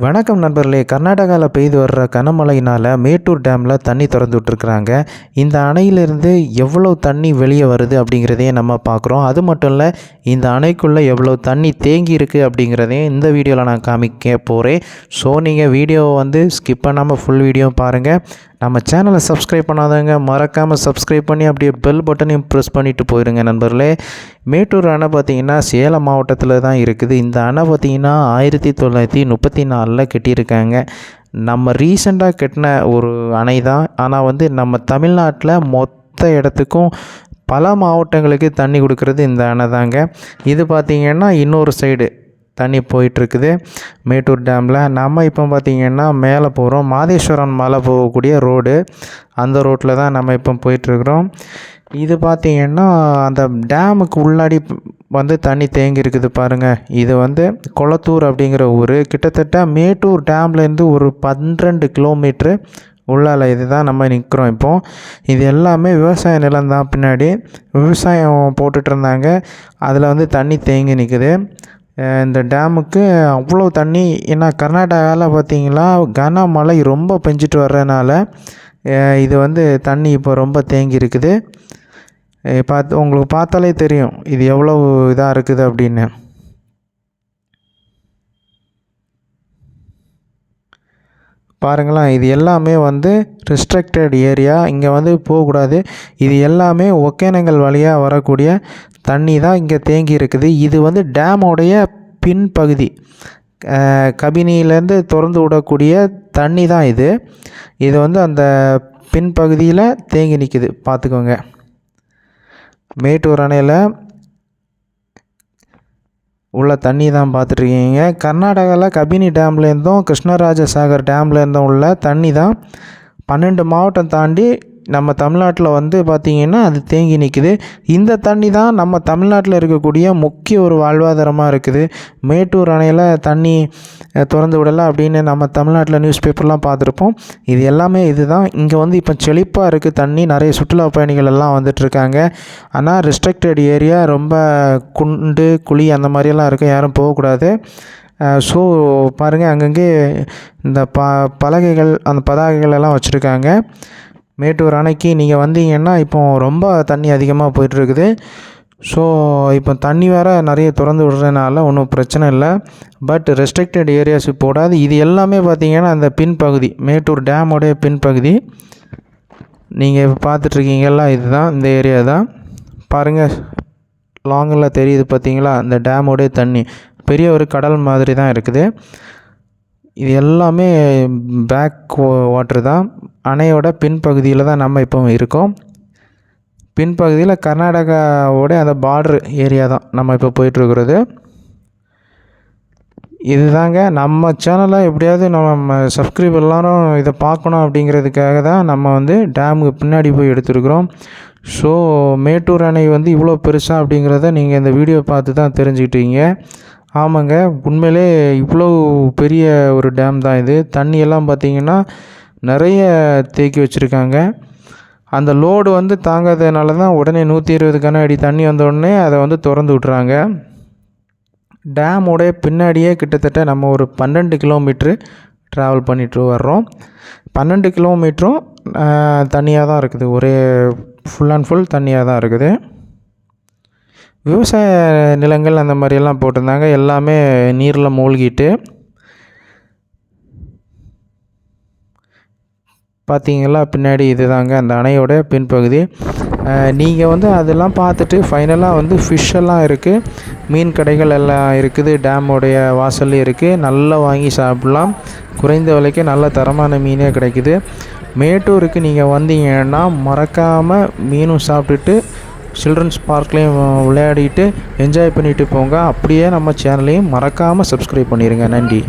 வணக்கம் நண்பர்களே. கர்நாடகாவில் பெய்து வர்ற கனமழையினால் மேட்டூர் டேமில் தண்ணி திறந்து விட்ருக்குறாங்க இந்த அணையிலிருந்து எவ்வளோ தண்ணி வெளியே வருது அப்படிங்கிறதையும் நம்ம பார்க்குறோம். அது மட்டும் இல்லை இந்த அணைக்குள்ளே எவ்வளோ தண்ணி தேங்கி இருக்குது அப்படிங்கிறதையும் இந்த வீடியோவில் நான் காமிக்க போகிறேன் ஸோ நீங்கள் வீடியோவை வந்து ஸ்கிப் பண்ணாமல் ஃபுல் வீடியோ பாருங்கள் நம்ம சேனலை சப்ஸ்கிரைப் பண்ணாதவங்க மறக்காமல் சப்ஸ்கிரைப் பண்ணி அப்படியே பெல் பட்டனையும் ப்ரெஸ் பண்ணிவிட்டு போயிடுங்க நண்பர்களே. மேட்டூர் அணை பார்த்திங்கன்னா சேலம் மாவட்டத்தில் தான் இருக்குது. இந்த அணை பார்த்திங்கன்னா ஆயிரத்தி தொள்ளாயிரத்தி முப்பத்தி நாலில் கட்டியிருக்காங்க. நம்ம ரீசெண்டாக கட்டின ஒரு அணை தான். ஆனால் வந்து நம்ம தமிழ்நாட்டில் மொத்த இடத்துக்கும் பல மாவட்டங்களுக்கு தண்ணி கொடுக்கறது இந்த அணை தாங்க. இது பார்த்திங்கன்னா இன்னொரு சைடு தண்ணி போயிட்டுருக்குது. மேட்டூர் டேமில். நம்ம இப்போ பார்த்திங்கன்னா மேலே போகிறோம். மாதேஸ்வரம் மலை போகக்கூடிய ரோடு. அந்த ரோட்டில் தான் நம்ம இப்போ போயிட்டுருக்குறோம். இது பார்த்திங்கன்னா அந்த டேமுக்கு உள்ளாடி வந்து தண்ணி தேங்கி இருக்குது பாருங்கள் இது வந்து கொளத்தூர் அப்படிங்கிற ஊர். கிட்டத்தட்ட மேட்டூர் டேம்லேருந்து ஒரு பன்னிரெண்டு கிலோமீட்ரு உள்ளால இது தான் நம்ம நிற்கிறோம் இப்போது இது எல்லாமே விவசாய நிலம் தான். பின்னாடி விவசாயம் போட்டுட்டு இருந்தாங்க. அதில் வந்து தண்ணி தேங்கி நிற்குது. இந்த டேமுக்கு அவ்வளோ தண்ணி ஏன்னா கர்நாடகாவில் பார்த்திங்களா கனமழை ரொம்ப பெஞ்சிட்டு வர்றதுனால இது வந்து தண்ணி இப்போ ரொம்ப தேங்கி இருக்குது. பார்த்து உங்களுக்கு பார்த்தாலே தெரியும் இது எவ்வளோ இதாக இருக்குது அப்படின்னு. பாருங்களேன் இது எல்லாமே வந்து ரெஸ்ட்ரிக்டட் ஏரியா இங்கே வந்து போகக்கூடாது. இது எல்லாமே ஒகேனங்கள் வழியாக வரக்கூடிய தண்ணி தான் இங்கே தேங்கி இருக்குது. இது வந்து டேமோடைய பின்பகுதி. கபினியிலேருந்து திறந்து விடக்கூடிய தண்ணி தான் இது. இது வந்து அந்த பின்பகுதியில் தேங்கி நிற்கிது பார்த்துக்கோங்க. மேட்டூர் அணையில் உள்ள தண்ணி தான் பார்த்துட்ருக்கீங்க. கர்நாடகாவில் கபினி டேம்லேருந்தும் கிருஷ்ணராஜ சாகர் டேம்லேருந்தும் உள்ள தண்ணி தான் பன்னெண்டு மாவட்டம் தாண்டி நம்ம தமிழ்நாட்டில் வந்து பார்த்திங்கன்னா அது தேங்கி நிற்குது இந்த தண்ணி தான் நம்ம தமிழ்நாட்டில் இருக்கக்கூடிய முக்கிய ஒரு வாழ்வாதாரமாக இருக்குது. மேட்டூர் அணையில் தண்ணி திறந்து விடலை அப்படின்னு நம்ம தமிழ்நாட்டில் நியூஸ் பேப்பர்லாம் பார்த்துருப்போம். இது எல்லாமே இது தான் இங்கே வந்து இப்போ செழிப்பாக இருக்குது தண்ணி. நிறைய சுற்றுலா பயணிகள் எல்லாம் வந்துட்டுருக்காங்க ஆனால் ரெஸ்ட்ரிக்டட் ஏரியா ரொம்ப குண்டு குழி அந்த மாதிரியெல்லாம் இருக்குது யாரும் போகக்கூடாது ஸோ பாருங்கள் அங்கங்கே இந்த ப பலகைகள் அந்த பதாகைகள் எல்லாம் வச்சுருக்காங்க. மேட்டூர் அணைக்கு நீங்கள் வந்தீங்கன்னா இப்போது ரொம்ப தண்ணி அதிகமாக போயிட்டுருக்குது. ஸோ இப்போ தண்ணி வேறு நிறைய திறந்து விடுறதுனால ஒன்றும் பிரச்சனை இல்லை. பட் ரெஸ்ட்ரிக்டட் ஏரியாஸ் போடாது இது எல்லாமே பார்த்திங்கன்னா அந்த பின்பகுதி மேட்டூர் டேமோடைய பின்பகுதி. நீங்கள் இப்போ பார்த்துட்ருக்கீங்களா இதுதான் இந்த ஏரியா தான். பாருங்கள் லாங்கில் தெரியுது பார்த்தீங்களா அந்த டேமோடைய தண்ணி. பெரிய ஒரு கடல் மாதிரி தான் இருக்குது. இது எல்லாமே பேக் வாட்ரு தான். அணையோட பின்பகுதியில் தான் நம்ம இப்போ இருக்கோம். பின்பகுதியில் கர்நாடகாவோட அந்த பார்ட்ரு ஏரியா தான் நம்ம இப்போ போயிட்டுருக்கிறது. இது தாங்க நம்ம சேனலை எப்படியாவது நம்ம சப்ஸ்கிரைப் எல்லாரும் இதை பார்க்கணும் அப்படிங்கிறதுக்காக தான் நம்ம வந்து டேமுக்கு பின்னாடி போய் எடுத்துருக்குறோம். ஸோ மேட்டூர் அணை வந்து இவ்வளோ பெருசாக அப்படிங்கிறத நீங்கள் இந்த வீடியோ பார்த்து தான் தெரிஞ்சுக்கிட்டீங்க. ஆமாங்க. உண்மையிலே இவ்வளோ பெரிய ஒரு டேம் தான் இது. தண்ணியெல்லாம் பார்த்திங்கன்னா நிறைய தேக்கி வச்சுருக்காங்க. அந்த லோடு வந்து தாங்காததுனால தான் உடனே நூற்றி இருபது கன அடி தண்ணி வந்தோடனே அதை வந்து திறந்து விட்றாங்க டேமோடைய பின்னாடியே கிட்டத்தட்ட நம்ம ஒரு பன்னெண்டு கிலோமீட்ரு ட்ராவல் பண்ணிட்டு வர்றோம். பன்னெண்டு கிலோமீட்டரும் தண்ணியாக தான் இருக்குது. ஒரே ஃபுல் அண்ட் ஃபுல் தண்ணியாக தான் இருக்குது. விவசாய நிலங்கள் அந்த மாதிரியெல்லாம் போட்டிருந்தாங்க. எல்லாமே நீரில் மூழ்கிட்டு. பார்த்தீங்களா பின்னாடி இது தாங்க அந்த அணையோட பின்பகுதி. நீங்கள் வந்து அதெல்லாம் பார்த்துட்டு ஃபைனலாக வந்து ஃபிஷ்ஷெல்லாம் இருக்குது மீன் கடைகள் எல்லாம் இருக்குது. டேமுடைய வாசல் இருக்குது நல்லா வாங்கி சாப்பிட்லாம். குறைந்த விலைக்கு நல்ல தரமான மீனே கிடைக்குது. மேட்டூருக்கு நீங்கள் வந்தீங்கன்னா மறக்காமல் மீனும் சாப்பிட்டுட்டு சில்ட்ரன்ஸ் பார்க்லேயும் விளையாடிட்டு என்ஜாய் பண்ணிவிட்டு போங்க. அப்படியே நம்ம சேனலையும் மறக்காமல் சப்ஸ்கிரைப் பண்ணிடுங்க நன்றி.